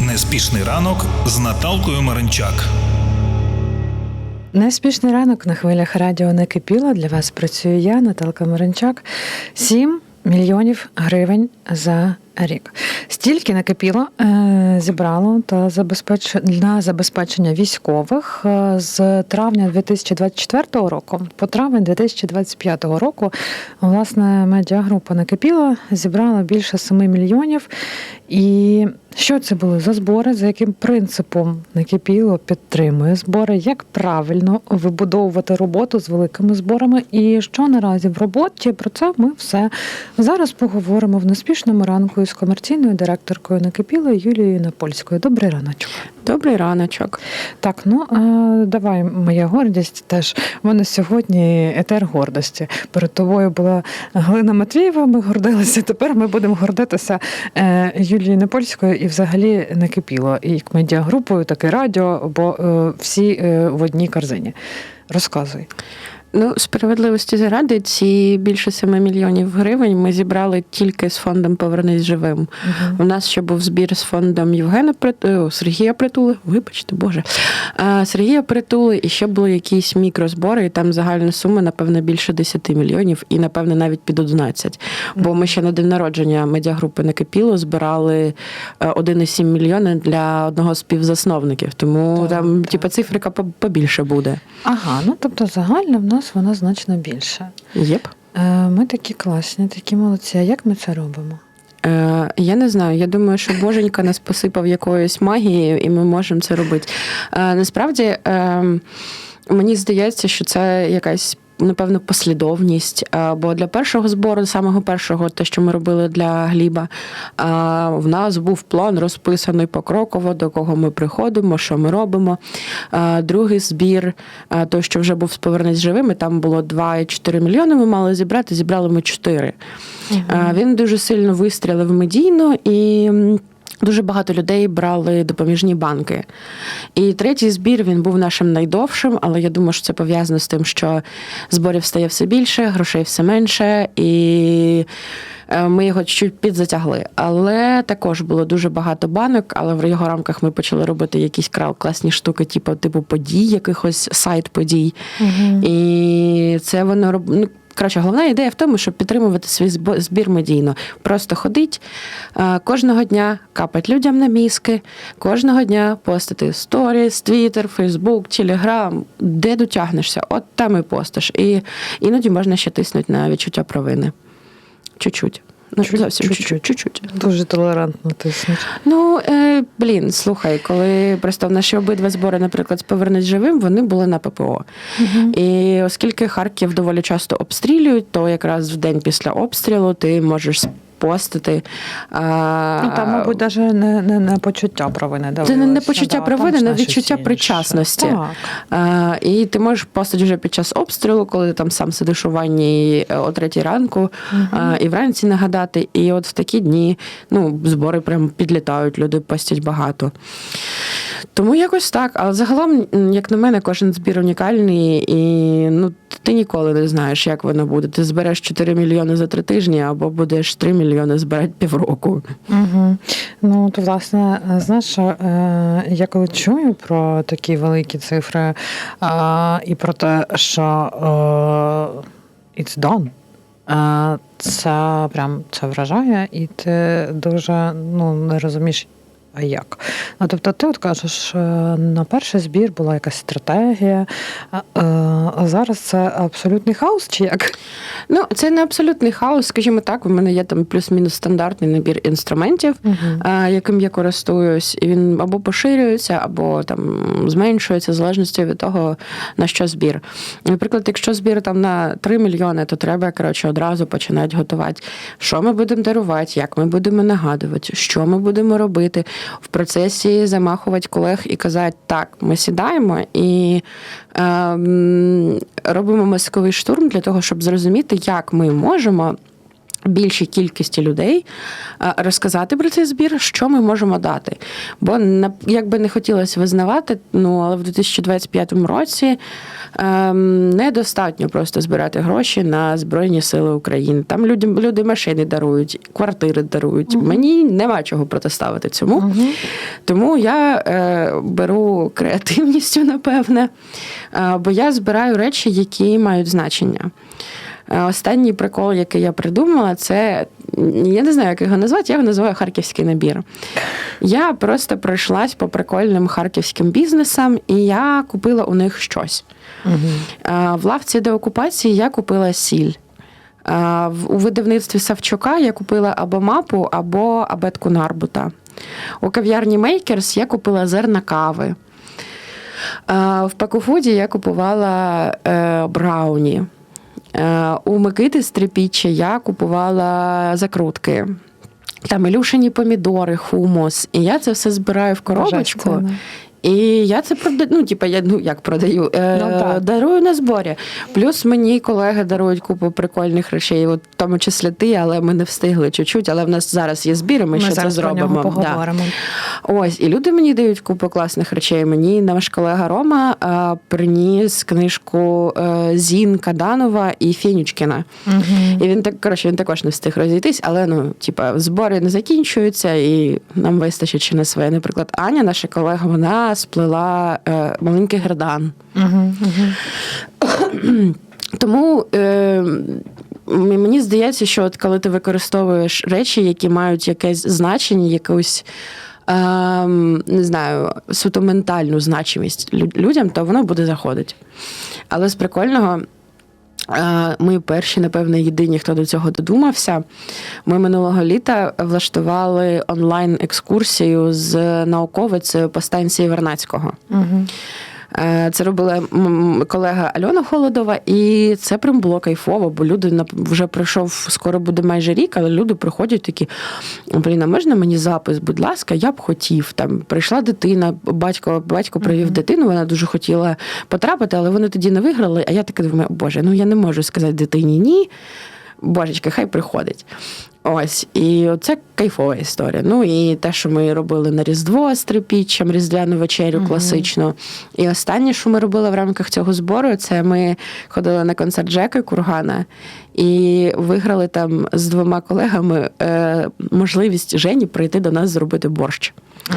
Неспішний ранок з Наталкою Маринчак. Неспішний ранок на хвилях радіо не кипіло. Для вас працюю я, Наталка Маринчак. 7 мільйонів гривень за рік. Стільки накипіло, е, зібрало та забезпеч... на забезпечення військових е, з травня 2024 року по травень 2025 року. Власне, медіагрупа накипіла, зібрала більше 7 мільйонів. І що це були за збори? За яким принципом накипіло підтримує збори? Як правильно вибудовувати роботу з великими зборами? І що наразі в роботі? Про це ми все зараз поговоримо в неспішному ранку із комерційною директоркою накипіло Юлією Напольською. Добрий раночок. Добрий раночок. Так, ну а, давай моя гордість теж. У мене сьогодні етер гордості. Перед тобою була Галина Матвієва. Ми гордилися. Тепер ми будемо гордитися е, Юлією Напольською і взагалі накипіло. І як медіагрупою, так і радіо, бо е, всі е, в одній корзині. Розказуй. Ну, справедливості заради, ці більше 7 мільйонів гривень ми зібрали тільки з фондом Повернись живим. У нас ще був збір з фондом Євгена Прит... о, Сергія Притули. Вибачте, Боже. А, Сергія Притули, і ще були якісь мікрозбори, і там загальна сума, напевно, більше 10 мільйонів, і, напевно, навіть під 11. Бо ми ще на день народження медіагрупи Накипіло збирали е, 1,7 мільйони для одного з співзасновників. Тому Так, там, так. типа, цифрика по- побільше буде. Ага, ну тобто загально в нас вона значно більше. Єп. Е, Ми такі класні, такі молодці. А як ми це робимо? Е, я не знаю. Я думаю, що Боженька нас посипав якоюсь магією, і ми можемо це робити. Е, насправді, е, мені здається, що це якась. Напевно, послідовність. Е, Бо для першого збору, самого першого, те, що ми робили для Гліба, е, в нас був план розписаний покроково, до кого ми приходимо, що ми робимо. Е, Другий збір, той, що вже був з повернись живими, там було 2,4 мільйони. Ми мали зібрати, зібрали ми 4. Е, Він дуже сильно вистрілив медійно і. Дуже багато людей брали допоміжні банки. І третій збір він був нашим найдовшим, але я думаю, що це пов'язано з тим, що зборів стає все більше, грошей все менше, і е, ми його чуть підзатягли. Але також було дуже багато банок, але в його рамках ми почали робити якісь класні штуки, типу, типу подій, якихось сайт подій. І це воно ну, Коротше, головна ідея в тому, щоб підтримувати свій збір медійно. Просто ходить е, кожного дня, капать людям на мізки, кожного дня постити сторіс, твіттер, фейсбук, телеграм, де дотягнешся, от там і постиш. І іноді можна ще тиснути на відчуття провини. Чуть-чуть. Ну, Чуть- зовсім чуть-чуть. чуть-чуть. Дуже толерантно тиснуть. Ну, е, блін, слухай, коли просто в наші обидва збори, наприклад, з «Повернись живим, вони були на ППО. І оскільки Харків доволі часто обстрілюють, то якраз в день після обстрілу ти можеш постити. А, Ну там, мабуть, навіть не, не, не почуття провини. Це не, не почуття да, провини, не відчуття причасності. Так. А, і ти можеш постити вже під час обстрілу, коли ти там сам сидиш у ванні е, о третій ранку, а, і вранці нагадати. І от в такі дні ну, збори прям підлітають, люди постять багато. Тому якось так. Але загалом, як на мене, кожен збір унікальний, і ну, ти ніколи не знаєш, як воно буде. Ти збереш 4 мільйони за три тижні, або будеш 3 мільйони збирати півроку. Угу. Ну, то, власне, знаєш, е, я коли чую про такі великі цифри і про те, що е, it's done, е, це прям це вражає, і ти дуже ну, не розумієш. А як? Ну, тобто, ти от кажеш, е, на перший збір була якась стратегія, а, е, зараз це абсолютний хаос, чи як? Ну, це не абсолютний хаос, скажімо так. У мене є там плюс-мінус стандартний набір інструментів, а, яким я користуюсь, і він або поширюється, або там зменшується в залежності від того, на що збір. Наприклад, якщо збір там на 3 мільйони, то треба коротше одразу починати готувати. Що ми будемо дарувати, як ми будемо нагадувати, що ми будемо робити в процесі замахувати колег і казати, так, ми сідаємо і е, робимо мозковий штурм для того, щоб зрозуміти, як ми можемо більшій кількості людей е, розказати про цей збір, що ми можемо дати. Бо як би не хотілося визнавати, ну але в 2025 році ем, недостатньо просто збирати гроші на Збройні Сили України. Там людям люди машини дарують, квартири дарують. Мені нема чого протиставити цьому. Тому я е, беру креативністю, напевне, е, бо я збираю речі, які мають значення. Е, Останній прикол, який я придумала, це я не знаю, як його назвати, я його називаю харківський набір. Я просто пройшлась по прикольним харківським бізнесам, і я купила у них щось. Е, В лавці деокупації я купила сіль. Е, У видавництві Савчука я купила або мапу, або абетку Нарбута. У кав'ярні Мейкерс я купила зерна кави. В Пакуфуді я купувала брауні. Е, У Микити Стрепіччя я купувала закрутки. Там ілюшені помідори, хумус. І я це все збираю в коробочку. Божественно. І я це продаю, ну, типа, я ну як продаю, е, Ну, так. дарую на зборі. Плюс мені колеги дарують купу прикольних речей, от, в тому числі ти, але ми не встигли чуть-чуть, але в нас зараз є збір, і ми, Ми ще це зараз про нього зробимо. Да. Ось, і люди мені дають купу класних речей. Мені наш колега Рома е, приніс книжку е, Зін Каданова і Фінічкіна. І він так коротше, він також не встиг розійтись, але ну, типа, збори не закінчуються, і нам вистачить чи на своє. Наприклад, Аня, наша колега, вона сплела е, маленький гердан. Угу, угу. Тому е, мені здається, що от коли ти використовуєш речі, які мають якесь значення, якусь. ем, Не знаю, суто ментальну значимість людям, то воно буде заходити. Але з прикольного, ми перші, напевно, єдині, хто до цього додумався. Ми минулого літа влаштували онлайн-екскурсію з науковицею по станції Вернацького. Угу. Е, Це робила колега Альона Холодова, і це прям було кайфово, бо люди вже пройшов, скоро буде майже рік, але люди приходять такі: блін, а можна мені запис, будь ласка, я б хотів. Там прийшла дитина, батько, батько привів дитину, вона дуже хотіла потрапити, але вони тоді не виграли. А я така думаю, боже, ну я не можу сказати дитині ні. Божечки, хай приходить. Ось, і це кайфова історія. Ну і те, що ми робили на Різдво з трипіччям, Різдвяну вечерю класичну. І останнє, що ми робили в рамках цього збору, це ми ходили на концерт Джека Кургана і виграли там з двома колегами е, можливість Жені прийти до нас зробити борщ. А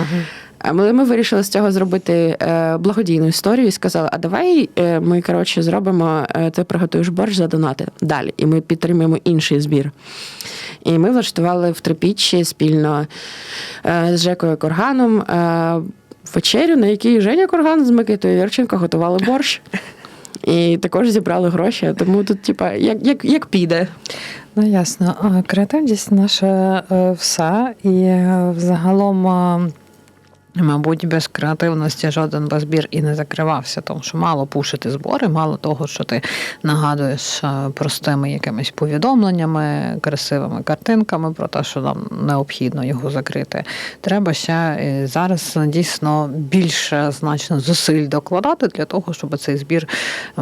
ми, ми вирішили з цього зробити е, благодійну історію і сказали: а давай е, ми коротше зробимо, е, ти приготуєш борщ за донати далі, і ми підтримуємо інший збір. І ми влаштували в Трипіччі спільно з Жекою Корганом вечерю, на якій Женя Корган з Микитою Вірченко готували борщ. І також зібрали гроші. Тому тут, типа, як, як, як піде. Ну ясно. Креативність наша е, все, і взагалом. Мабуть, без креативності жоден би збір і не закривався, тому що мало пушити збори, мало того, що ти нагадуєш е, простими якимись повідомленнями, красивими картинками про те, що нам необхідно його закрити. Треба ще е, зараз дійсно більше значно зусиль докладати для того, щоб цей збір е,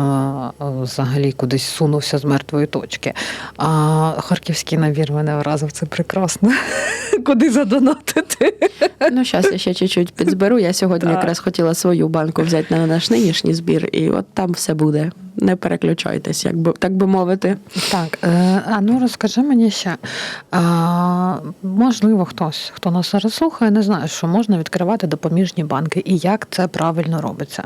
взагалі кудись сунувся з мертвої точки. А харківський набір мене вразив це прекрасно. Куди задонатити? Ну, я ще чуть-чуть підзберу. Я сьогодні якраз хотіла свою банку взяти на наш нинішній збір, і от там все буде. Не переключайтесь, як би так би мовити. Так, е, а ну розкажи мені ще. А, можливо, хтось, хто нас зараз слухає, не знає, що можна відкривати допоміжні банки і як це правильно робиться.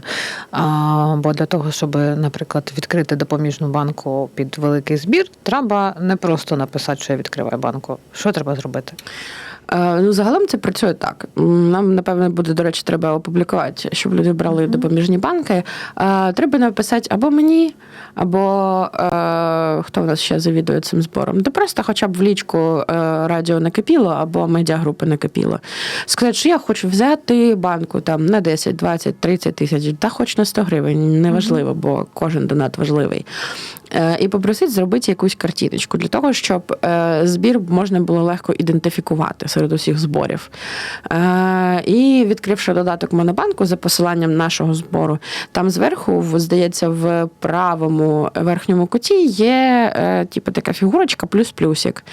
А, бо для того, щоб, наприклад, відкрити допоміжну банку під великий збір, треба не просто написати, що я відкриваю банку. Що треба зробити? Е, Ну, загалом це працює так. Нам, напевно, буде, до речі, треба опублікувати, щоб люди брали допоміжні банки. Е, Треба написати або мені, або е, хто в нас ще завідує цим збором. Та просто хоча б в лічку радіо накипіло або медіагрупи накипіло. Сказати, що я хочу взяти банку там на 10, 20, 30 тисяч, та хоч на 100 гривень, неважливо, бо кожен донат важливий. Е, і попросити зробити якусь картиночку для того, щоб е, збір можна було легко ідентифікувати серед усіх зборів. Е, І відкривши додаток Монобанку за посиланням нашого збору, там зверху, здається, в правому верхньому куті є типу така фігурочка плюс плюсик.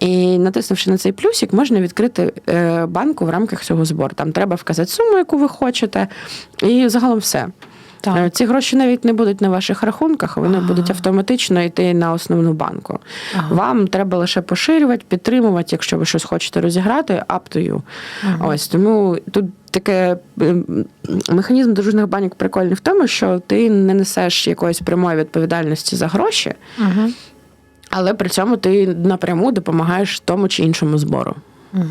І натиснувши на цей плюсик, можна відкрити банку в рамках цього збору. Там треба вказати суму, яку ви хочете, і загалом все. Так. Е, Ці гроші навіть не будуть на ваших рахунках, вони Ага. будуть автоматично йти на основну банку. Ага. Вам треба лише поширювати, підтримувати, якщо ви щось хочете розіграти, up to you. Ага. Ось тому тут таке ем, механізм дружних банок прикольний в тому, що ти не несеш якоїсь прямої відповідальності за гроші, Угу. але при цьому ти напряму допомагаєш тому чи іншому збору. Угу.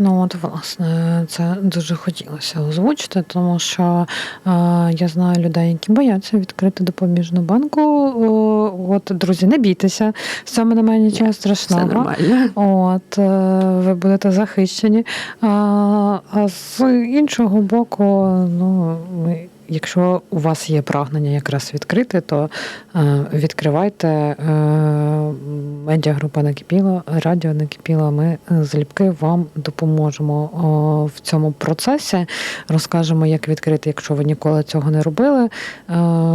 Ну, от, власне, це дуже хотілося озвучити, тому що е, я знаю людей, які бояться відкрити допоміжну банку. О, от, друзі, не бійтеся, з цього немає нічого Все страшного. нормально. От, е, ви будете захищені. А, а з іншого боку, ну, ми- якщо у вас є прагнення якраз відкрити, то е, відкривайте е, медіагрупа накипіло, радіо накипіло. Ми е, залюбки вам допоможемо в цьому процесі. Розкажемо, як відкрити, якщо ви ніколи цього не робили,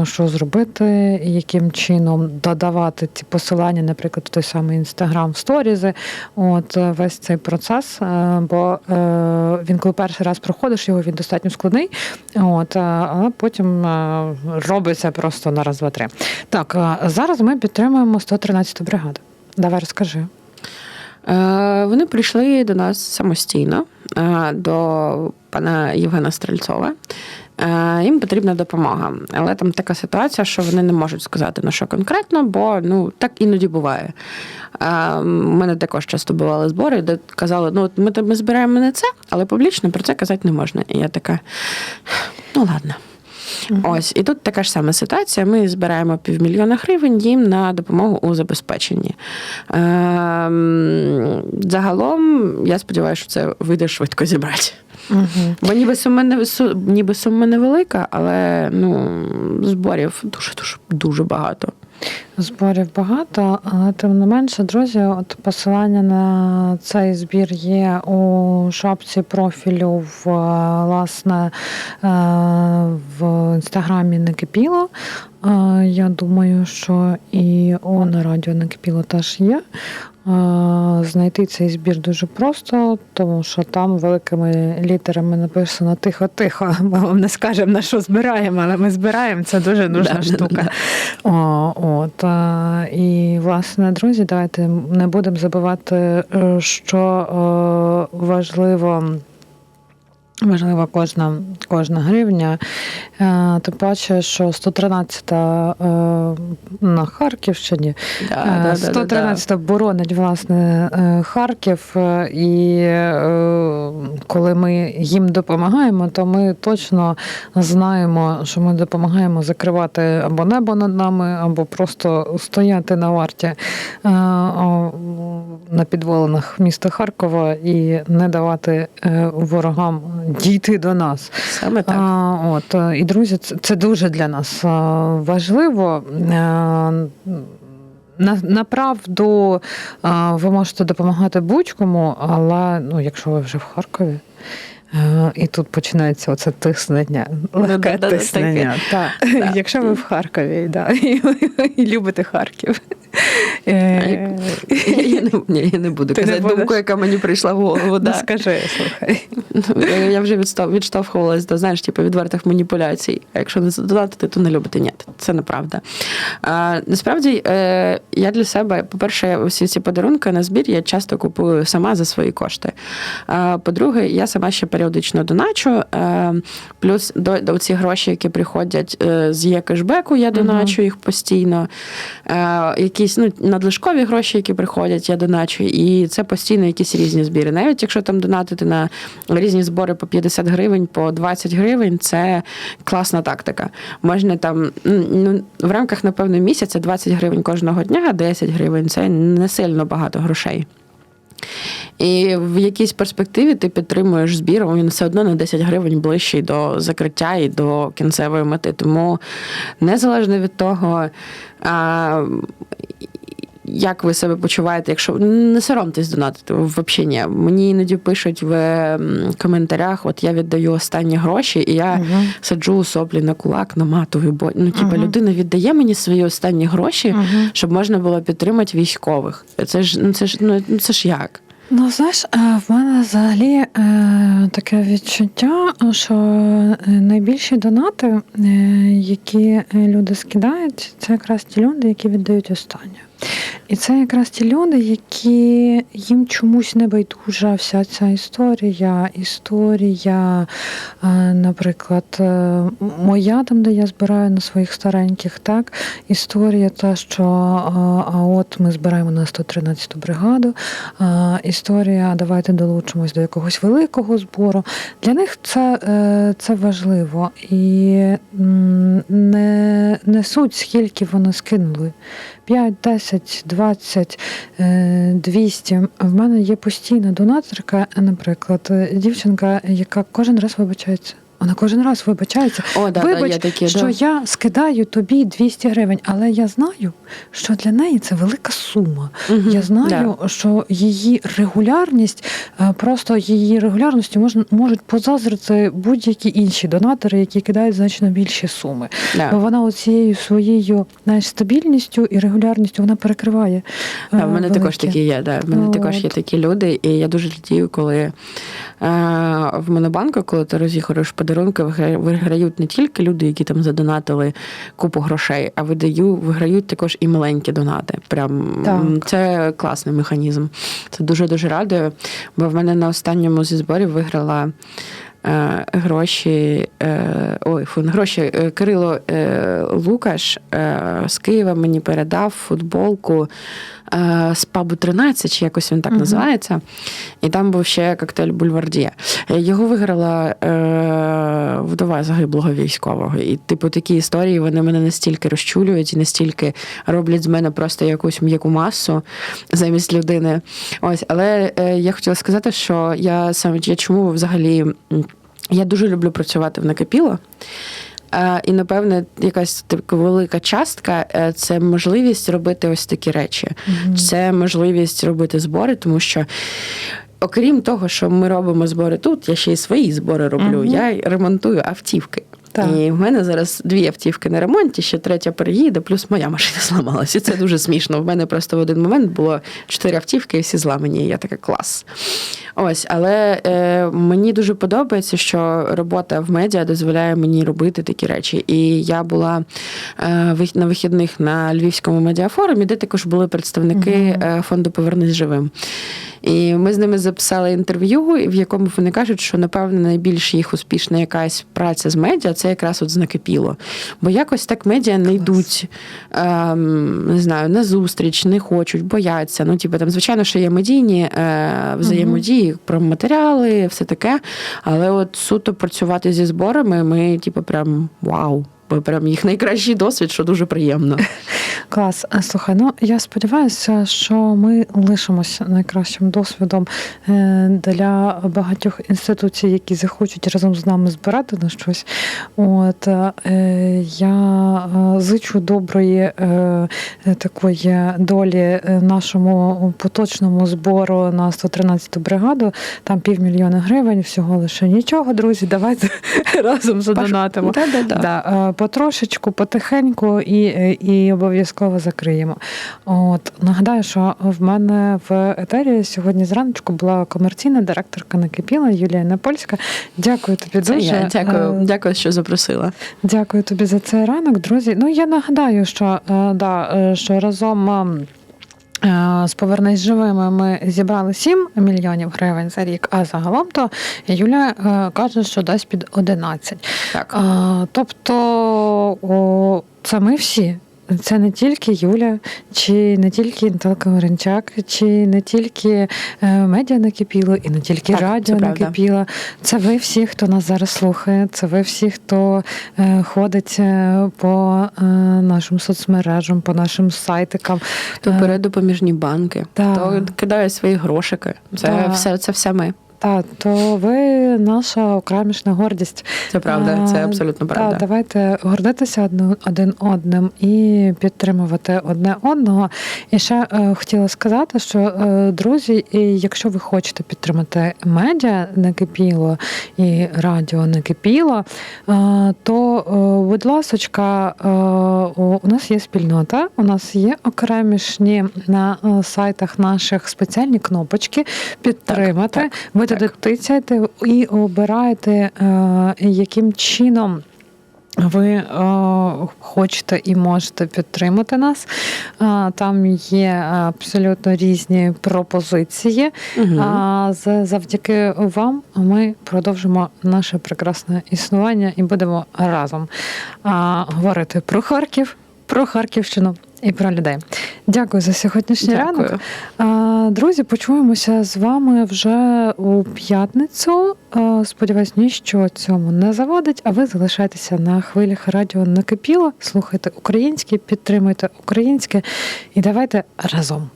що зробити, яким чином додавати ці посилання, наприклад, в той самий інстаграм сторізи. От весь цей процес, бо він, коли перший раз проходиш його, він достатньо складний. От, але потім е, робиться просто на раз, два, три. Так, е, зараз ми підтримуємо 113-ту бригаду. Давай розкажи. Е, Вони прийшли до нас самостійно до пана Євгена Стрельцова. Їм потрібна допомога, але там така ситуація, що вони не можуть сказати на що конкретно, бо ну так іноді буває. У мене також часто бували збори, де казали, ну от ми, ми збираємо на це, але публічно про це казати не можна. І я така, ну ладно. Ось, і тут така ж сама ситуація. Ми збираємо півмільйона гривень їм на допомогу у забезпеченні. Ем, загалом, я сподіваюся, що це вийде швидко зібрати. Угу. Бо ніби сума не ніби сума невелика, але ну, зборів дуже дуже дуже багато. Зборів багато, але тим не менше, друзі, от посилання на цей збір є у шапці профілю в е, власне е, в інстаграмі Накипіло. Е, Я думаю, що і у на радіо Накипіло теж є. Знайти цей збір дуже просто, тому що там великими літерами написано тихо-тихо. Ми вам не скажемо на що збираємо, але ми збираємо. Це дуже нужна штука. О, от, і, власне, друзі, давайте не будемо забувати, е, що е, важливо. Важлива кожна, кожна гривня. Е, Тим паче, що 113 е, на Харківщині, Да, е, да, да, да, боронить власне е, Харків, е, і е, коли ми їм допомагаємо, то ми точно знаємо, що ми допомагаємо закривати або небо над нами, або просто стояти на варті е, на підволинах міста Харкова і не давати е, ворогам дійти до нас. Саме так. А, от, е, і друзі, це, це дуже для нас е, важливо. Е, На, направду ви можете допомагати будь-кому, але ну, якщо ви вже в Харкові. І тут починається оце тиснення, легке да-да-да. Так. Так. Якщо ви в Харкові да, і, і любите Харків. Ні, я не буду Ти казати думку, яка мені прийшла в голову. Ну, Да. скажи, слухай. Ну, Я, я вже відстав, відштовхувалась до знаєш, типу, відвертих маніпуляцій. А якщо не задонатити, то не любите. Ні, це неправда. А, насправді, е, я для себе, по-перше, всі ці подарунки на збір я часто купую сама за свої кошти. А, по-друге, я сама ще періодично доначу. Е, плюс до, до ці гроші, які приходять е, з є кешбеку, я доначу їх постійно. Е, якісь ну, надлишкові гроші, які приходять, я доначу. І це постійно якісь різні збіри. Навіть якщо там донатити на різні збори по 50 гривень, по 20 гривень, це класна тактика. Можна там ну, в рамках, напевно, місяця 20 гривень кожного дня, 10 гривень це не сильно багато грошей. І в якійсь перспективі ти підтримуєш збір, він все одно на 10 гривень ближчий до закриття і до кінцевої мети. Тому незалежно від того, як ви себе почуваєте, якщо не соромтесь донатити, взагалі ні. Мені іноді пишуть в коментарях: от я віддаю останні гроші, і я Мгм. саджу соплі на кулак, наматую, бо ну, типу, Мгм. людина віддає мені свої останні гроші, Мгм. щоб можна було підтримати військових. Це ж ну це ж ну ну, це ж як? Ну, знаєш, е, в мене взагалі е, таке відчуття, що е, найбільші донати, які люди скидають, це якраз ті люди, які віддають останнє. І це якраз ті люди, які їм чомусь не байдужа вся ця історія. Історія, е, наприклад, е, моя там, де я збираю на своїх стареньких, так, історія та, що а, а от ми збираємо на 113-ту бригаду. Історія, давайте долучимось до якогось великого збору. Для них це, е, це важливо. І м, не, не суть, скільки вони скинули. 5, 10, 20, е, 200. В мене є постійна донаторка, наприклад, дівчинка, яка кожен раз вибачається. Вона кожен раз вибачається. О, да, Вибач, да, є такі, що да. я скидаю тобі 200 гривень, але я знаю, що для неї це велика сума. Мгм, Я знаю, що її регулярність, е, просто її регулярності можна можуть позазрити будь-які інші донатори, які кидають значно більші суми. Да. Бо вона оцією своєю знаєш, стабільністю і регулярністю вона перекриває. Да, в мене також такі є. Да. В мене От. також є такі люди, і я дуже радію, коли в Монобанку, коли ти розігруєш подарунки, вигра- виграють не тільки люди, які там задонатили купу грошей, а видаю, виграють також і маленькі донати. Прям Так. це класний механізм. Це дуже дуже радує. Бо в мене на останньому зі зборів виграла. е, Гроші, е, ой, фу, гроші. е, Кирило е, Лукаш е, з Києва мені передав футболку е, з пабу 13, чи якось він так Мгм. називається. І там був ще коктейль Бульвардія. Е, Його виграла е, вдова загиблого військового. І, типу, такі історії вони мене настільки розчулюють і настільки роблять з мене просто якусь м'яку масу замість людини. Ось, але е, я хотіла сказати, що я саме я чому взагалі я дуже люблю працювати в накипіло. Е, І, напевне, якась така велика частка е, це можливість робити ось такі речі. Мгм. Це можливість робити збори, тому що. Окрім того, що ми робимо збори тут, я ще й свої збори роблю. Мгм. Я ремонтую автівки. Так. І в мене зараз дві автівки на ремонті, ще третя переїде, плюс моя машина зламалася. І це дуже смішно. В мене просто в один момент було чотири автівки, і всі зламані. І я така клас. Ось, але е, мені дуже подобається, що робота в медіа дозволяє мені робити такі речі. І я була е, на вихідних на Львівському медіафорумі, де також були представники е, фонду Повернись живим. І ми з ними записали інтерв'ю, в якому вони кажуть, що напевно найбільш їх успішна якась праця з медіа це якраз от знакипіло. Бо якось так медіа не йдуть ем, не знаю, на зустріч, не хочуть, бояться. Ну, типу, там, звичайно, що є медійні е, взаємодії про матеріали, все таке. Але от суто працювати зі зборами, ми, типу, прям вау. Прям їх найкращий досвід, що дуже приємно. Клас. Слухай, ну я сподіваюся, що ми лишимося найкращим досвідом е, для багатьох інституцій, які захочуть разом з нами збирати на щось. От е, я е, зичу доброї такої долі нашому поточному збору на 113-ту бригаду. Там півмільйона гривень, всього лише нічого, друзі. Давайте разом задонатимо. Да-да-да. Да, е, потрошечку, потихеньку і, е, і обов'язково закриємо. От нагадаю, що в мене в етері сьогодні зранку була комерційна директорка накипіла Юлія Напольська. Дякую тобі Це дуже. я. Дякую, Е, дякую, що запросила. Дякую тобі за цей ранок, друзі. Ну я нагадаю, що, е, да, що разом. Е, З повернись живими ми зібрали 7 мільйонів гривень за рік, а загалом то Юля е, каже, що дасть під 11. Так. Тобто це ми всі. Це не тільки Юля, чи не тільки Наталка Горенчак, чи не тільки е, медіа накипіло, і не тільки Так, радіо це накипіло. Це ви всі, хто нас зараз слухає. Це ви всі, хто е, ходить е, по нашим соцмережам, по нашим сайтикам. Хто бере допоміжні банки, хто кидає свої грошики. Це все, це все ми. Та, то ви наша окремішна гордість. Це правда, це А, абсолютно та, правда. давайте гордитися один одним і підтримувати одне одного. І ще е, хотіла сказати, що е, друзі, і якщо ви хочете підтримати медіа накипіло і радіо накипіло, е, то, е, будь ласочка, е, у нас є спільнота, у нас є окремішні на е, сайтах наших спеціальні кнопочки підтримати. так, так. Туди тицяєте і обираєте, е, яким чином. Ви е, хочете і можете підтримати нас. Е, там є абсолютно різні пропозиції. Мгм. А завдяки вам ми продовжимо наше прекрасне існування і будемо разом а, говорити про Харків, про Харківщину і про людей. Дякую за сьогоднішній ранок. Дякую. ранок. Друзі, почуємося з вами вже у п'ятницю. Сподіваюсь, ніщо цьому не завадить. А ви залишайтеся на хвилях радіо накипіло. Слухайте українське, підтримуйте українське і давайте разом.